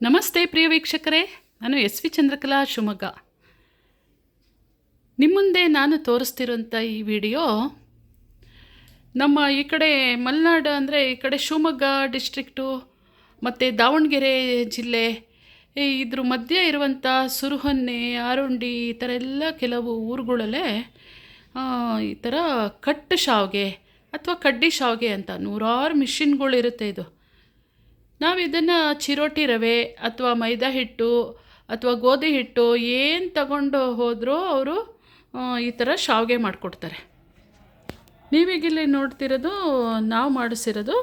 ನಮಸ್ತೆ ಪ್ರಿಯ ವೀಕ್ಷಕರೇ, ನಾನು ಎಸ್ ವಿ ಚಂದ್ರಕಲಾ ಶಿವಮೊಗ್ಗ. ನಿಮ್ಮ ಮುಂದೆ ನಾನು ತೋರಿಸ್ತಿರೋಂಥ ಈ ವಿಡಿಯೋ ನಮ್ಮ ಈ ಕಡೆ ಮಲೆನಾಡು ಅಂದರೆ ಈ ಕಡೆ ಶಿವಮೊಗ್ಗ ಡಿಸ್ಟ್ರಿಕ್ಟು ಮತ್ತು ದಾವಣಗೆರೆ ಜಿಲ್ಲೆ ಇದ್ರ ಮಧ್ಯೆ ಇರುವಂಥ ಸುರುಹೊನ್ನೆ, ಆರುಂಡಿ ಈ ಥರ ಎಲ್ಲ ಕೆಲವು ಊರುಗಳಲ್ಲೇ ಈ ಥರ ಕಟ್ಟು ಶಾವಿಗೆ ಅಥವಾ ಕಡ್ಡಿ ಶಾವಿಗೆ ಅಂತ ನೂರಾರು ಮಿಷಿನ್ಗಳಿರುತ್ತೆ ಇದು. ನಾವು ಇದನ್ನು ಚಿರೋಟಿ ರವೆ ಅಥವಾ ಮೈದಾ ಹಿಟ್ಟು ಅಥವಾ ಗೋಧಿ ಹಿಟ್ಟು ಏನು ತಗೊಂಡು ಹೋದರೂ ಅವರು ಈ ಥರ ಶಾವಿಗೆ ಮಾಡಿಕೊಡ್ತಾರೆ. ನೀವೀಗಿಲ್ಲಿ ನೋಡ್ತಿರೋದು, ನಾವು ಮಾಡಿಸಿರೋದು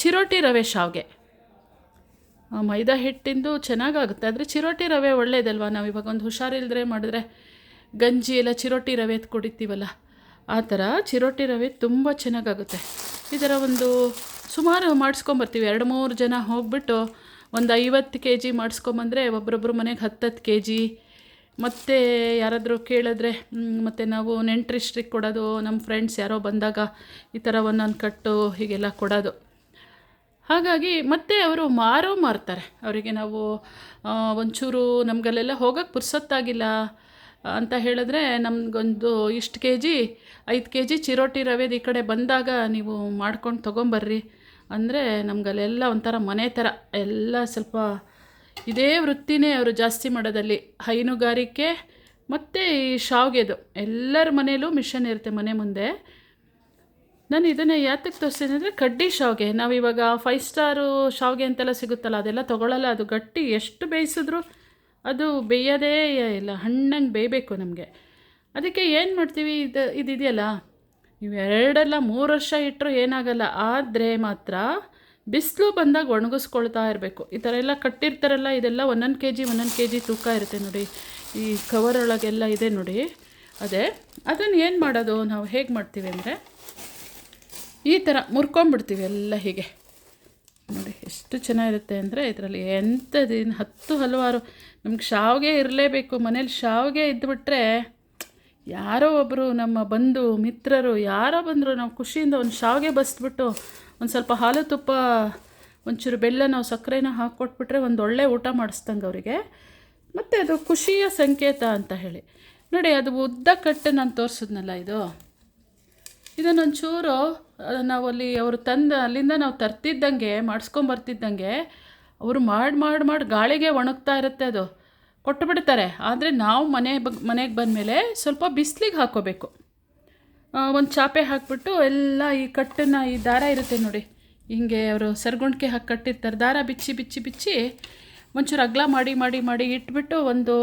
ಚಿರೋಟಿ ರವೆ ಶಾವಿಗೆ. ಮೈದಾ ಹಿಟ್ಟಿಂದು ಚೆನ್ನಾಗಾಗುತ್ತೆ. ಆದರೆ ಚಿರೋಟಿ ರವೆ ಒಳ್ಳೇದಲ್ವ? ನಾವು ಇವಾಗ ಒಂದು ಹುಷಾರಿಲ್ಲದ್ರೆ ಮಾಡಿದ್ರೆ ಗಂಜಿ ಎಲ್ಲ ಚಿರೋಟಿ ರವೆ ಕುಡಿತೀವಲ್ಲ, ಆ ಥರ ಚಿರೋಟಿ ರವೆ ತುಂಬ ಚೆನ್ನಾಗಾಗುತ್ತೆ. ಇದರ ಒಂದು ಸುಮಾರು ಮಾಡಿಸ್ಕೊಂಬರ್ತೀವಿ. ಎರಡು ಮೂರು ಜನ ಹೋಗ್ಬಿಟ್ಟು ಒಂದು ಐವತ್ತು ಕೆ ಜಿ ಮಾಡಿಸ್ಕೊಂಬಂದರೆ ಒಬ್ರೊಬ್ರು ಮನೆಗೆ ಹತ್ತತ್ತು ಕೆ ಜಿ ಮತ್ತು ಯಾರಾದರೂ ಕೇಳಿದ್ರೆ ಮತ್ತು ನಾವು ನೆಂಟ್ರಿಸ್ಟ್ರಿಗೆ ಕೊಡೋದು ನಮ್ಮ ಫ್ರೆಂಡ್ಸ್ ಯಾರೋ ಬಂದಾಗ ಈ ಥರ ಒಂದೊಂದು ಕಟ್ಟು ಹೀಗೆಲ್ಲ ಕೊಡೋದು. ಹಾಗಾಗಿ ಮತ್ತೆ ಅವರು ಮಾರೋ ಮಾರ್ತಾರೆ. ಅವರಿಗೆ ನಾವು ಒಂಚೂರು ನಮಗಲ್ಲೆಲ್ಲ ಹೋಗೋಕ್ಕೆ ಪುರ್ಸೊತ್ತಾಗಿಲ್ಲ ಅಂತ ಹೇಳಿದ್ರೆ ನಮಗೊಂದು ಇಷ್ಟು ಕೆ ಜಿ ಐದು ಕೆ ಜಿ ಚಿರೋಟಿ ರವೆದು ಈ ಕಡೆ ಬಂದಾಗ ನೀವು ಮಾಡ್ಕೊಂಡು ತೊಗೊಂಬರ್ರಿ. ಅಂದರೆ ನಮಗಲ್ಲೆಲ್ಲ ಒಂಥರ ಮನೆ ಥರ, ಎಲ್ಲ ಸ್ವಲ್ಪ ಇದೇ ವೃತ್ತಿನೇ ಅವರು ಜಾಸ್ತಿ ಮಾಡೋದಲ್ಲಿ. ಹೈನುಗಾರಿಕೆ ಮತ್ತು ಈ ಶಾವ್ಗೆದು, ಎಲ್ಲರ ಮನೇಲೂ ಮಿಷನ್ ಇರುತ್ತೆ ಮನೆ ಮುಂದೆ. ನಾನು ಇದನ್ನು ಯಾತಕ್ಕೆ ತೋರಿಸ್ತೀನಿ ಅಂದರೆ ಕಡ್ಡಿ ಶಾವ್ಗೆ. ನಾವು ಇವಾಗ ಫೈವ್ ಸ್ಟಾರು ಶಾವ್ಗೆ ಅಂತೆಲ್ಲ ಸಿಗುತ್ತಲ್ಲ, ಅದೆಲ್ಲ ತೊಗೊಳಲ್ಲ, ಅದು ಗಟ್ಟಿ ಎಷ್ಟು ಬೇಯಿಸಿದ್ರು ಅದು ಬೇಯೋದೇ ಇಲ್ಲ, ಹಣ್ಣಂಗೆ ಬೇಯಬೇಕು ನಮಗೆ. ಅದಕ್ಕೆ ಏನು ಮಾಡ್ತೀವಿ, ಇದು, ಇದಿದೆಯಲ್ಲ? ಇವೆರಡೆಲ್ಲ ಮೂರು ವರ್ಷ ಇಟ್ಟರು ಏನಾಗಲ್ಲ, ಆದರೆ ಮಾತ್ರ ಬಿಸಿಲು ಬಂದಾಗ ಒಣಗಿಸ್ಕೊಳ್ತಾ ಇರಬೇಕು. ಈ ಥರ ಎಲ್ಲ ಕಟ್ಟಿರ್ತಾರಲ್ಲ, ಇದೆಲ್ಲ ಒಂದೊಂದು ಕೆ ಜಿ ಒಂದೊಂದು ಕೆ ಜಿ ತೂಕ ಇರುತ್ತೆ ನೋಡಿ. ಈ ಕವರ್ ಒಳಗೆಲ್ಲ ಇದೆ ನೋಡಿ. ಅದೇ, ಅದನ್ನು ಏನು ಮಾಡೋದು, ನಾವು ಹೇಗೆ ಮಾಡ್ತೀವಿ ಅಂದರೆ, ಈ ಥರ ಮುರ್ಕೊಂಬಿಡ್ತೀವಿ ಎಲ್ಲ ಹೀಗೆ. ನೋಡಿ, ಎಷ್ಟು ಚೆನ್ನಾಗಿರುತ್ತೆ ಅಂದರೆ, ಇದರಲ್ಲಿ ಎಂಥದ್ದು ಹತ್ತು ಹಲವಾರು, ನಮ್ಗೆ ಶಾವಿಗೆ ಇರಲೇಬೇಕು, ಮನೇಲಿ ಶಾವಿಗೆ ಇದ್ದುಬಿಟ್ರೆ ಯಾರೋ ಒಬ್ಬರು ನಮ್ಮ ಬಂಧು, ಮಿತ್ರರು, ಯಾರೋ ಬಂದರು ನಾವು ಖುಷಿಯಿಂದ ಒಂದು ಶಾವಿಗೆ ಬಸ್ಬಿಟ್ಟು ಒಂದು ಸ್ವಲ್ಪ ಹಾಲು ತುಪ್ಪ, ಒಂಚೂರು ಬೆಲ್ಲ ನಾವು ಸಕ್ಕರೆನ ಹಾಕ್ಕೊಟ್ಬಿಟ್ರೆ ಒಂದು ಒಳ್ಳೆ ಊಟ ಮಾಡಿಸ್ದಂಗೆ ಅವರಿಗೆ. ಮತ್ತು ಅದು ಖುಷಿಯ ಸಂಕೇತ ಅಂತ ಹೇಳಿ. ನೋಡಿ, ಅದು ಉದ್ದ ಕಟ್ಟೆ ನಾನು ತೋರಿಸಿದ್ನಲ್ಲ ಇದು? ಇದನ್ನೊಂಚೂರು ನಾವು ಅಲ್ಲಿ ಅವರು ತಂದ, ಅಲ್ಲಿಂದ ನಾವು ತರ್ತಿದ್ದಂಗೆ, ಮಾಡಿಸ್ಕೊಂಬರ್ತಿದ್ದಂಗೆ, ಅವರು ಮಾಡಿ ಮಾಡಿ ಮಾಡಿ ಗಾಳಿಗೆ ಒಣಗ್ತಾ ಇರುತ್ತೆ ಅದು. ಕೊಟ್ಟು ಬಿಡ್ತಾರೆ ಆದರೆ ನಾವು ಮನೆ ಬಗ್, ಮನೆಗೆ ಬಂದಮೇಲೆ ಸ್ವಲ್ಪ ಬಿಸಿಲಿಗೆ ಹಾಕ್ಕೋಬೇಕು. ಒಂದು ಚಾಪೆ ಹಾಕ್ಬಿಟ್ಟು ಎಲ್ಲ ಈ ಕಟ್ಟನ್ನು, ಈ ದಾರ ಇರುತ್ತೆ ನೋಡಿ. ಹಿಂಗೆ ಅವರು ಸರ್ಗುಂಡ್ಕೆ ಹಾಕಿ ಕಟ್ಟಿರ್ತಾರೆ. ದಾರ ಬಿಚ್ಚಿ ಬಿಚ್ಚಿ ಬಿಚ್ಚಿ ಒಂಚೂರು ಅಗ್ಲ ಮಾಡಿ ಮಾಡಿ ಮಾಡಿ ಇಟ್ಬಿಟ್ಟು ಒಂದು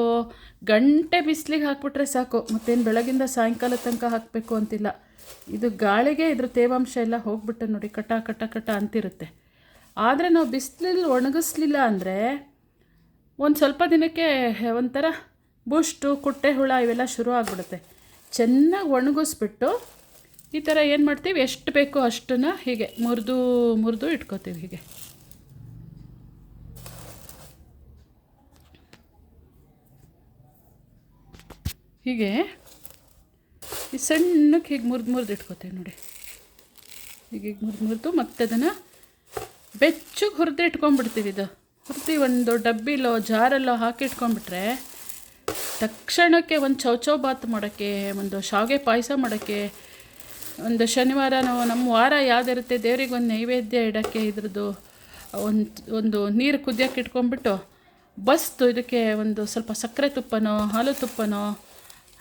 ಗಂಟೆ ಬಿಸಿಲಿಗೆ ಹಾಕ್ಬಿಟ್ರೆ ಸಾಕು. ಮತ್ತೇನು ಬೆಳಗಿಂದ ಸಾಯಂಕಾಲ ತನಕ ಹಾಕಬೇಕು ಅಂತಿಲ್ಲ. ಇದು ಗಾಳಿಗೆ ಇದ್ರ ತೇವಾಂಶ ಎಲ್ಲ ಹೋಗ್ಬಿಟ್ಟು ನೋಡಿ, ಕಟ ಕಟ ಕಟ ಅಂತಿರುತ್ತೆ. ಆದರೆ ನಾವು ಬಿಸಿಲಲ್ಲಿ ಒಣಗಿಸ್ಲಿಲ್ಲ ಅಂದರೆ ಒಂದು ಸ್ವಲ್ಪ ದಿನಕ್ಕೆ ಒಂಥರ ಬೂಸ್ಟು, ಕುಟ್ಟೆ ಹುಳ ಇವೆಲ್ಲ ಶುರು ಆಗಿಬಿಡುತ್ತೆ. ಚೆನ್ನಾಗಿ ಒಣಗಿಸ್ಬಿಟ್ಟು ಈ ಥರ ಏನು ಮಾಡ್ತೀವಿ? ಎಷ್ಟು ಬೇಕೋ ಅಷ್ಟನ್ನು ಹೀಗೆ ಮುರಿದು ಮುರಿದು ಇಟ್ಕೋತೀವಿ ಹೀಗೆ. ಹೀಗೆ ಈ ಸಣ್ಣಕ್ಕೆ ಹೀಗೆ ಮುರಿದು ಮುರಿದು ಇಟ್ಕೋತೀವಿ ನೋಡಿ. ಹೀಗೆ ಹೀಗೆ ಮುರಿದು ಮುರಿದು ಮತ್ತೆ ಅದನ್ನು ಬೆಚ್ಚಗೆ ಹುರಿದು ಇಟ್ಕೊಂಡ್ಬಿಡ್ತೀವಿ ಇದು. ಹುರಿದು ಒಂದು ಡಬ್ಬಿಲೋ, ಜಾರಲ್ಲೋ ಹಾಕಿಟ್ಕೊಂಡ್ಬಿಟ್ರೆ ತಕ್ಷಣಕ್ಕೆ ಒಂದು ಚೌಚೌ ಬಾತ್ ಮಾಡೋಕ್ಕೆ, ಒಂದು ಶಾವಿಗೆ ಪಾಯಸ ಮಾಡೋಕ್ಕೆ, ಒಂದು ಶನಿವಾರ ನಾವು ನಮ್ಮ ವಾರ ಯಾವುದಿರುತ್ತೆ ದೇವ್ರಿಗೆ ಒಂದು ನೈವೇದ್ಯ ಇಡೋಕ್ಕೆ ಇದ್ರದ್ದು, ಒಂದು ಒಂದು ನೀರು ಕುದಿಯೋಕೆ ಇಟ್ಕೊಂಡ್ಬಿಟ್ಟು ಬಸ್ತು ಇದಕ್ಕೆ ಒಂದು ಸ್ವಲ್ಪ ಸಕ್ಕರೆ ತುಪ್ಪನೋ, ಹಾಲು ತುಪ್ಪನೋ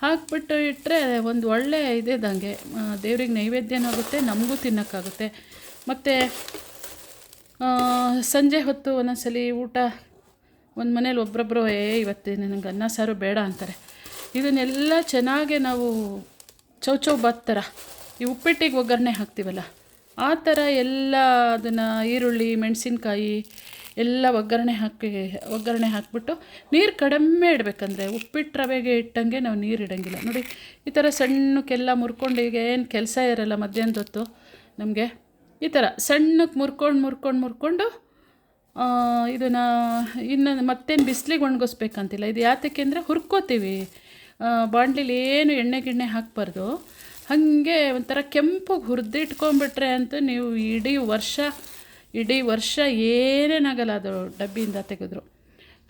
ಹಾಕ್ಬಿಟ್ಟು ಇಟ್ಟರೆ ಒಂದು ಒಳ್ಳೆ ಇದೇದಂಗೆ ದೇವ್ರಿಗೆ ನೈವೇದ್ಯನೂ ಆಗುತ್ತೆ, ನಮಗೂ ತಿನ್ನೋಕ್ಕಾಗುತ್ತೆ. ಮತ್ತು ಸಂಜೆ ಹೊತ್ತು ಒಂದೊಂದ್ಸಲಿ ಊಟ, ಒಂದು ಮನೇಲಿ ಒಬ್ರೊಬ್ಬರು ಏ, ಇವತ್ತು ನನಗೆ ಅನ್ನ ಸಾರು ಬೇಡ ಅಂತಾರೆ. ಇದನ್ನೆಲ್ಲ ಚೆನ್ನಾಗೆ ನಾವು ಚೌಚೌ ಬಾತ್ ಥರ ಈ ಉಪ್ಪಿಟ್ಟಿಗೆ ಒಗ್ಗರಣೆ ಹಾಕ್ತೀವಲ್ಲ, ಆ ಥರ ಎಲ್ಲ ಅದನ್ನು ಈರುಳ್ಳಿ, ಮೆಣಸಿನ್ಕಾಯಿ ಎಲ್ಲ ಒಗ್ಗರಣೆ ಹಾಕಿ, ಒಗ್ಗರಣೆ ಹಾಕ್ಬಿಟ್ಟು ನೀರು ಕಡಿಮೆ ಇಡಬೇಕಂದ್ರೆ ಉಪ್ಪಿಟ್ಟು ರವೆಗೆ ಇಟ್ಟಂಗೆ ನಾವು ನೀರು ಇಡೋಂಗಿಲ್ಲ. ನೋಡಿ, ಈ ಥರ ಸಣ್ಣಕ್ಕೆಲ್ಲ ಮುರ್ಕೊಂಡು ಈಗ ಏನು ಕೆಲಸ ಇರಲ್ಲ ಮಧ್ಯಾಹ್ನದೊತ್ತು, ನಮಗೆ ಈ ಥರ ಸಣ್ಣಕ್ಕೆ ಮುರ್ಕೊಂಡು ಮುರ್ಕೊಂಡು ಮುರ್ಕೊಂಡು ಇದನ್ನು ಇನ್ನು ಮತ್ತೇನು ಬಿಸಿಲಿಗೆ ಒಣಗಿಸ್ಬೇಕಂತಿಲ್ಲ. ಇದು ಯಾತಕ್ಕೆ ಅಂದರೆ ಹುರ್ಕೋತೀವಿ. ಬಾಂಡ್ಲಿಲಿ ಏನು ಎಣ್ಣೆ ಗಿಣ್ಣೆ ಹಾಕಬಾರ್ದು. ಹಾಗೆ ಒಂಥರ ಕೆಂಪಗೆ ಹುರಿದಿಟ್ಕೊಂಬಿಟ್ರೆ ಅಂತೂ ನೀವು ಇಡೀ ವರ್ಷ ಇಡೀ ವರ್ಷ ಏನೇನಾಗಲ್ಲ ಅದು ಡಬ್ಬಿಯಿಂದ ತೆಗೆದ್ರು.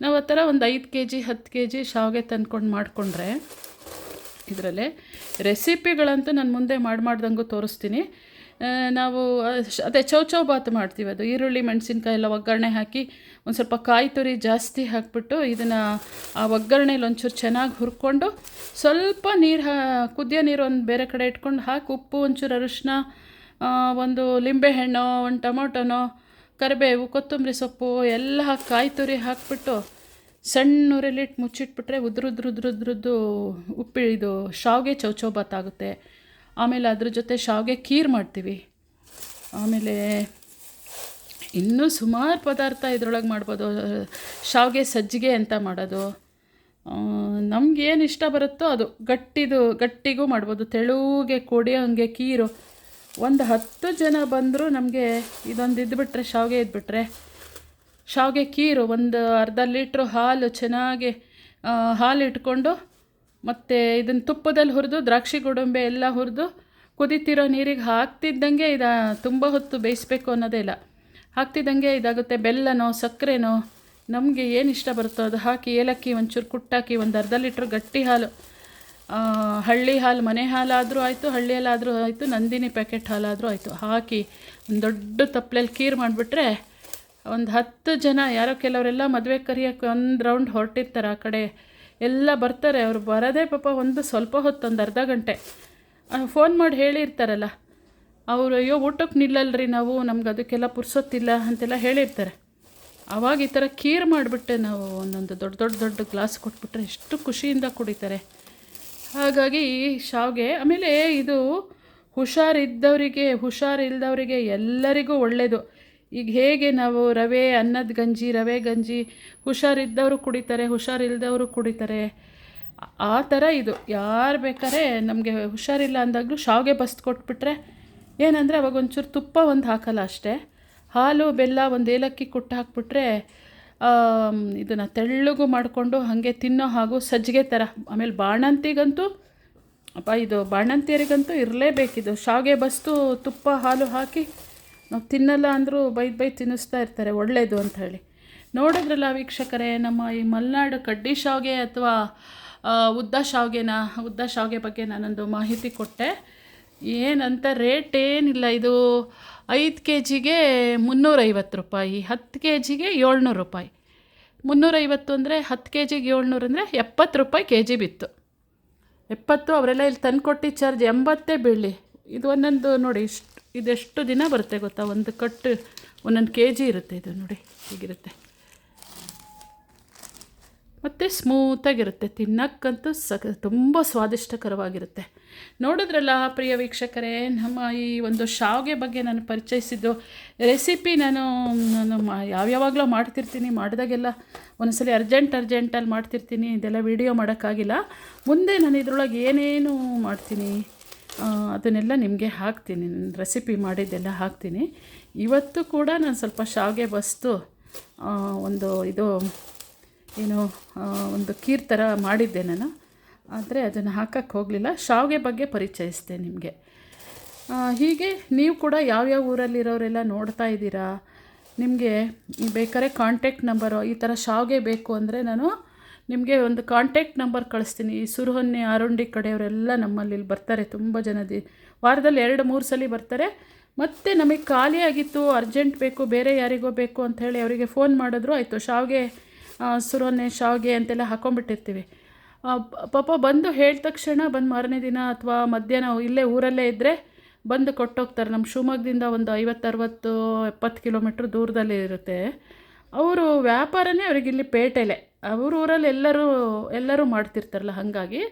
ನಾವು ಆ ಥರ ಒಂದು ಐದು ಕೆ ಜಿ ಹತ್ತು ಕೆ ಜಿ ಶಾವಿಗೆ ತಂದ್ಕೊಂಡು ಮಾಡಿಕೊಂಡ್ರೆ ಇದರಲ್ಲೇ ರೆಸಿಪಿಗಳಂತೂ ನಾನು ಮುಂದೆ ಮಾಡಿ ಮಾಡ್ದಂಗೂ ತೋರಿಸ್ತೀನಿ. ನಾವು ಅದೇ ಚೌಚೌ ಬಾತ್ ಮಾಡ್ತೀವಿ ಅದು. ಈರುಳ್ಳಿ, ಮೆಣಸಿನ್ಕಾಯಿ ಎಲ್ಲ ಒಗ್ಗರಣೆ ಹಾಕಿ ಒಂದು ಸ್ವಲ್ಪ ಕಾಯಿ ತುರಿ ಜಾಸ್ತಿ ಹಾಕ್ಬಿಟ್ಟು ಇದನ್ನು ಆ ಒಗ್ಗರಣೆಲಿ ಒಂಚೂರು ಚೆನ್ನಾಗಿ ಹುರ್ಕೊಂಡು ಸ್ವಲ್ಪ ನೀರು ಹಾ, ಕುದಿಯೋ ನೀರು ಒಂದು ಬೇರೆ ಕಡೆ ಇಟ್ಕೊಂಡು ಹಾಕಿ ಉಪ್ಪು, ಒಂಚೂರು ಅರಿಶಿನ ಒಂದು ಲಿಂಬೆಹಣ್ಣು ಒಂದು ಟೊಮೊಟೊನೋ, ಕರಿಬೇವು, ಕೊತ್ತಂಬರಿ ಸೊಪ್ಪು ಎಲ್ಲ ಹಾಕಿ ಕಾಯಿ ತುರಿ ಹಾಕ್ಬಿಟ್ಟು ಸಣ್ಣ ಉರಿಲಿಟ್ಟು ಮುಚ್ಚಿಟ್ಬಿಟ್ರೆ ಉದ್ರುದ್ರುದ್ರುದ್ರದ್ದು ಉಪ್ಪಿ ಇದು ಶಾವಿಗೆ ಚೌಚೌಬಾತ್ ಆಗುತ್ತೆ. ಆಮೇಲೆ ಅದ್ರ ಜೊತೆ ಶಾವಿಗೆ ಖೀರ್ ಮಾಡ್ತೀವಿ. ಆಮೇಲೆ ಇನ್ನೂ ಸುಮಾರು ಪದಾರ್ಥ ಇದ್ರೊಳಗೆ ಮಾಡ್ಬೋದು. ಶಾವಿಗೆ ಸಜ್ಜಿಗೆ ಅಂತ ಮಾಡೋದು. ನಮಗೇನು ಇಷ್ಟ ಬರುತ್ತೋ ಅದು. ಗಟ್ಟಿದು, ಗಟ್ಟಿಗೂ ಮಾಡ್ಬೋದು. ತೆಳುಗೆ ಕೊಡಿಯೋ ಹಂಗೆ ಕೀರು ಒಂದು ಹತ್ತು ಜನ ಬಂದರೂ ನಮಗೆ ಇದೊಂದು ಇದ್ಬಿಟ್ರೆ, ಶಾವಿಗೆ ಇದ್ಬಿಟ್ರೆ. ಶಾವಿಗೆ ಕೀರು ಒಂದು ಅರ್ಧ ಲೀಟ್ರು ಹಾಲು ಚೆನ್ನಾಗಿ ಹಾಲು ಇಟ್ಕೊಂಡು ಮತ್ತು ಇದನ್ನು ತುಪ್ಪದಲ್ಲಿ ಹುರಿದು, ದ್ರಾಕ್ಷಿ ಗೋಡಂಬಿ ಎಲ್ಲ ಹುರಿದು, ಕುದೀತಿರೋ ನೀರಿಗೆ ಹಾಕ್ತಿದ್ದಂಗೆ ಇದು ತುಂಬ ಹೊತ್ತು ಬೇಯಿಸ್ಬೇಕು ಅನ್ನೋದೇ ಇಲ್ಲ. ಹಾಕ್ತಿದ್ದಂಗೆ ಇದಾಗುತ್ತೆ ಬೆಲ್ಲನೋ, ಸಕ್ಕರೆನೋ, ನಮಗೆ ಏನು ಇಷ್ಟ ಬರುತ್ತೋ ಅದು ಹಾಕಿ, ಏಲಕ್ಕಿ ಒಂಚೂರು ಕುಟ್ಟಾಕಿ, ಒಂದು ಅರ್ಧ ಲೀಟ್ರ್ ಗಟ್ಟಿ ಹಾಲು ಹಳ್ಳಿ ಹಾಲು, ಮನೆ ಹಾಲಾದರೂ ಆಯಿತು, ಹಳ್ಳಿಯಲ್ಲಾದರೂ ಆಯಿತು, ನಂದಿನಿ ಪ್ಯಾಕೆಟ್ ಹಾಲಾದರೂ ಆಯಿತು. ಹಾಕಿ ಒಂದು ದೊಡ್ಡ ತಪ್ಪಲೆಯಲ್ಲಿ ಕೀರು ಮಾಡಿಬಿಟ್ರೆ ಒಂದು ಹತ್ತು ಜನ, ಯಾರೋ ಕೆಲವರೆಲ್ಲ ಮದುವೆ ಕರಿಯೋಕ್ಕೆ ಒಂದು ರೌಂಡ್ ಹೊರಟಿರ್ತಾರೆ ಆ ಕಡೆ. ಎಲ್ಲ ಬರ್ತಾರೆ, ಅವರು ಬರೋದೇ ಪಾಪ ಒಂದು ಸ್ವಲ್ಪ ಹೊತ್ತು ಒಂದು ಅರ್ಧ ಗಂಟೆ. ಫೋನ್ ಮಾಡಿ ಹೇಳಿರ್ತಾರಲ್ಲ, ಅವರು, ಅಯ್ಯೋ, ಊಟಕ್ಕೆ ನಿಲ್ಲಲ್ರಿ ನಾವು, ನಮ್ಗೆ ಅದಕ್ಕೆಲ್ಲ ಪುರ್ಸೊತ್ತಿಲ್ಲ ಅಂತೆಲ್ಲ ಹೇಳಿರ್ತಾರೆ. ಆವಾಗ ಈ ಥರ ಖೀರ್ ಮಾಡಿಬಿಟ್ಟೆ ನಾವು, ಒಂದೊಂದು ದೊಡ್ಡ ದೊಡ್ಡ ದೊಡ್ಡ ಗ್ಲಾಸ್ ಕೊಟ್ಬಿಟ್ರೆ ಎಷ್ಟು ಖುಷಿಯಿಂದ ಕುಡಿತಾರೆ. ಹಾಗಾಗಿ ಶಾವಿಗೆ, ಆಮೇಲೆ ಇದು ಹುಷಾರಿದ್ದವರಿಗೆ ಹುಷಾರಿಲ್ದವರಿಗೆ ಎಲ್ಲರಿಗೂ ಒಳ್ಳೆಯದು ಈಗ ಹೇಗೆ ನಾವು ರವೆ ಅನ್ನದ ಗಂಜಿ, ರವೆ ಗಂಜಿ ಹುಷಾರಿದ್ದವರು ಕುಡಿತಾರೆ, ಹುಷಾರಿಲ್ಲದವರು ಕುಡಿತಾರೆ. ಆ- ಥರ ಇದು. ಯಾರು ಬೇಕಾದ್ರೆ ನಮಗೆ ಹುಷಾರಿಲ್ಲ ಅಂದಾಗಲೂ ಶಾವಿಗೆ ಬಸ್ದು ಕೊಟ್ಬಿಟ್ರೆ ಏನಂದರೆ ಅವಾಗ ಒಂಚೂರು ತುಪ್ಪ ಒಂದು ಹಾಕಲ್ಲ ಅಷ್ಟೇ. ಹಾಲು, ಬೆಲ್ಲ ಒಂದು ಏಲಕ್ಕಿ ಕುಟ್ಟು ಹಾಕ್ಬಿಟ್ರೆ ಇದನ್ನು ತೆಳ್ಳಗೂ ಮಾಡಿಕೊಂಡು ಹಾಗೆ ತಿನ್ನೋ ಹಾಗೂ ಸಜ್ಜಿಗೆ ಥರ ಆಮೇಲೆ ಬಾಣಂತಿಗಂತೂ, ಅಪ್ಪ ಇದು ಬಾಣಂತಿಯರಿಗಂತೂ ಇರಲೇಬೇಕಿದು. ಶಾವಿಗೆ ಬಸ್ತು ತುಪ್ಪ, ಹಾಲು ಹಾಕಿ ನಾವು ತಿನ್ನಲ್ಲ ಅಂದರೂ ಬೈದು ಬೈದು ತಿನ್ನಿಸ್ತಾ ಇರ್ತಾರೆ ಒಳ್ಳೆಯದು ಅಂತ ಹೇಳಿ. ನೋಡಿದ್ರಲ್ಲ ವೀಕ್ಷಕರೇ, ನಮ್ಮ ಈ ಮಲೆನಾಡು ಕಡ್ಡಿ ಶಾವಿಗೆ ಅಥವಾ ಉದ್ದ ಶಾವಿಗೆನ, ಉದ್ದ ಶಾವಿಗೆ ಬಗ್ಗೆ ನಾನೊಂದು ಮಾಹಿತಿ ಕೊಟ್ಟೆ. ಏನಂತ ರೇಟ್ ಏನಿಲ್ಲ, ಇದು ಐದು ಕೆ ಜಿಗೆ ಮುನ್ನೂರೈವತ್ತು ರೂಪಾಯಿ, ಹತ್ತು ಕೆ ಜಿಗೆ ಏಳ್ನೂರು ರೂಪಾಯಿ. ಮುನ್ನೂರೈವತ್ತು ಅಂದರೆ ಹತ್ತು ಕೆ ಜಿಗೆ ಏಳ್ನೂರು ಅಂದರೆ ಎಪ್ಪತ್ತು ರೂಪಾಯಿ ಕೆ ಜಿ ಬಿತ್ತು. ಎಪ್ಪತ್ತು ಅವರೆಲ್ಲ ಇಲ್ಲಿ ತಂದುಕೊಟ್ಟು ಚಾರ್ಜ್ ಎಂಬತ್ತೇ ಬೀಳಿ ಇದು ಒಂದೊಂದು ನೋಡಿ, ಇಷ್ಟು ಇದೆಷ್ಟು ದಿನ ಬರುತ್ತೆ ಗೊತ್ತಾ? ಒಂದು ಕಟ್ಟು, ಒಂದೊಂದು ಕೆ ಜಿ ಇರುತ್ತೆ ಇದು ನೋಡಿ, ಹೀಗಿರುತ್ತೆ. ಮತ್ತು ಸ್ಮೂತಾಗಿರುತ್ತೆ, ತಿನ್ನಕ್ಕಂತೂ ಸ ತುಂಬ ಸ್ವಾದಿಷ್ಟಕರವಾಗಿರುತ್ತೆ. ನೋಡಿದ್ರಲ್ಲ ಪ್ರಿಯ ವೀಕ್ಷಕರೇ, ನಮ್ಮ ಈ ಒಂದು ಶಾವಿಗೆ ಬಗ್ಗೆ ನಾನು ಪರಿಚಯಿಸಿದ್ದು, ರೆಸಿಪಿ ನಾನು ನಾನು ಯಾವ್ಯಾವಾಗಲೂ ಮಾಡ್ತಿರ್ತೀನಿ, ಮಾಡಿದಾಗೆಲ್ಲ ಒಂದೊಂದ್ಸಲಿ ಅರ್ಜೆಂಟ್ ಅರ್ಜೆಂಟಲ್ಲಿ ಮಾಡ್ತಿರ್ತೀನಿ, ಇದೆಲ್ಲ ವೀಡಿಯೋ ಮಾಡೋಕ್ಕಾಗಿಲ್ಲ. ಮುಂದೆ ನಾನು ಇದ್ರೊಳಗೆ ಏನೇನು ಮಾಡ್ತೀನಿ? ಅದನ್ನೆಲ್ಲ ನಿಮಗೆ ಹಾಕ್ತೀನಿ. ರೆಸಿಪಿ ಮಾಡಿದ್ದೆಲ್ಲ ಹಾಕ್ತೀನಿ. ಇವತ್ತು ಕೂಡ ನಾನು ಸ್ವಲ್ಪ ಶಾವಿಗೆ ಬಸ್ತು ಒಂದು ಇದು, ಏನು ಒಂದು ಖೀರ್ ಥರ ಮಾಡಿದ್ದೆ ನಾನು. ಆದರೆ ಅದನ್ನು ಹಾಕಕ್ಕೆ ಹೋಗಲಿಲ್ಲ. ಶಾವಿಗೆ ಬಗ್ಗೆ ಪರಿಚಯಿಸಿದೆ ನಿಮಗೆ. ಹೀಗೆ ನೀವು ಕೂಡ ಯಾವ್ಯಾವ ಊರಲ್ಲಿರೋರೆಲ್ಲ ನೋಡ್ತಾ ಇದ್ದೀರಾ? ನಿಮಗೆ ಬೇಕಾದ್ರೆ ಕಾಂಟ್ಯಾಕ್ಟ್ ನಂಬರು ಈ ಥರ ಶಾವಿಗೆ ಬೇಕು ಅಂದರೆ ನಾನು ನಿಮಗೆ ಒಂದು ಕಾಂಟ್ಯಾಕ್ಟ್ ನಂಬರ್ ಕಳಿಸ್ತೀನಿ. ಸುರಹೊನ್ನೆ ಆರುಂಡಿ ಕಡೆಯವರೆಲ್ಲ ನಮ್ಮಲ್ಲಿ ಇಲ್ಲಿ ಬರ್ತಾರೆ. ತುಂಬ ಜನ ದಿ ವಾರದಲ್ಲಿ ಎರಡು, ಮೂರು ಸಲ ಬರ್ತಾರೆ. ಮತ್ತು ನಮಗೆ ಖಾಲಿ ಆಗಿತ್ತು ಅರ್ಜೆಂಟ್ ಬೇಕು, ಬೇರೆ ಯಾರಿಗೋ ಬೇಕು ಅಂತ ಹೇಳಿ ಅವರಿಗೆ ಫೋನ್ ಮಾಡಿದ್ರು, ಆಯಿತು. ಶಾವಿಗೆ ಸುರಹೊನ್ನೆ, ಶಾವಿಗೆ ಅಂತೆಲ್ಲ ಹಾಕೊಂಡ್ಬಿಟ್ಟಿರ್ತೀವಿ. ಪಾಪ ಬಂದು ಹೇಳಿದ ತಕ್ಷಣ ಬಂದು ಮಾರನೇ ದಿನ ಅಥವಾ ಮಧ್ಯಾಹ್ನ ಇಲ್ಲೇ ಊರಲ್ಲೇ ಇದ್ದರೆ ಬಂದು ಕೊಟ್ಟೋಗ್ತಾರೆ. ನಮ್ಮ ಶಿವಮೊಗ್ಗದಿಂದ ಒಂದು ಐವತ್ತರವತ್ತು, ಎಪ್ಪತ್ತು ಕಿಲೋಮೀಟ್ರ್ ದೂರದಲ್ಲಿ ಇರುತ್ತೆ. ಅವರು ವ್ಯಾಪಾರನೇ ಅವರಿಗಿಲ್ಲಿ ಪೇಟೆಲೆ. ಅವ್ರ ಊರಲ್ಲಿ ಎಲ್ಲರೂ ಎಲ್ಲರೂ ಮಾಡ್ತಿರ್ತಾರಲ್ಲ, ಹಾಗಾಗಿ.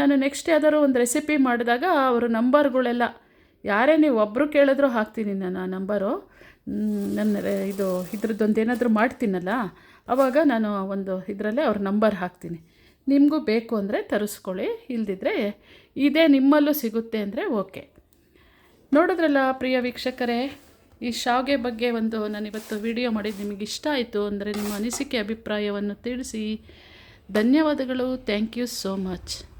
ನಾನು ನೆಕ್ಸ್ಟ್ ಯಾವ್ದಾದ್ರು ಒಂದು ರೆಸಿಪಿ ಮಾಡಿದಾಗ ಅವ್ರ ನಂಬರ್ಗಳೆಲ್ಲ ಯಾರೇ ನೀವು ಒಬ್ಬರು ಕೇಳಿದ್ರು ಹಾಕ್ತೀನಿ ನಾನು ಆ ನಂಬರು ನನ್ನ, ಇದು, ಇದ್ರದ್ದೊಂದು ಏನಾದರೂ ಮಾಡ್ತೀನಲ್ಲ ಆವಾಗ ನಾನು ಒಂದು ಇದರಲ್ಲೇ ಅವ್ರ ನಂಬರ್ ಹಾಕ್ತೀನಿ. ನಿಮಗೂ ಬೇಕು ಅಂದರೆ ತರಿಸ್ಕೊಳ್ಳಿ, ಇಲ್ದಿದ್ರೆ ಇದೇ ನಿಮ್ಮಲ್ಲೂ ಸಿಗುತ್ತೆ ಅಂದರೆ ಓಕೆ. ನೋಡಿದ್ರಲ್ಲ ಪ್ರಿಯ ವೀಕ್ಷಕರೇ ಈ ಶಾವಿಗೆ ಬಗ್ಗೆ ಒಂದು ನಾನಿವತ್ತು ವಿಡಿಯೋ ಮಾಡಿದ್ದು ನಿಮಗೆ ಇಷ್ಟ ಆಯಿತು ಅಂದರೆ ನಿಮ್ಮ ಅನಿಸಿಕೆ, ಅಭಿಪ್ರಾಯವನ್ನು ತಿಳಿಸಿ. ಧನ್ಯವಾದಗಳು. Thank you so much.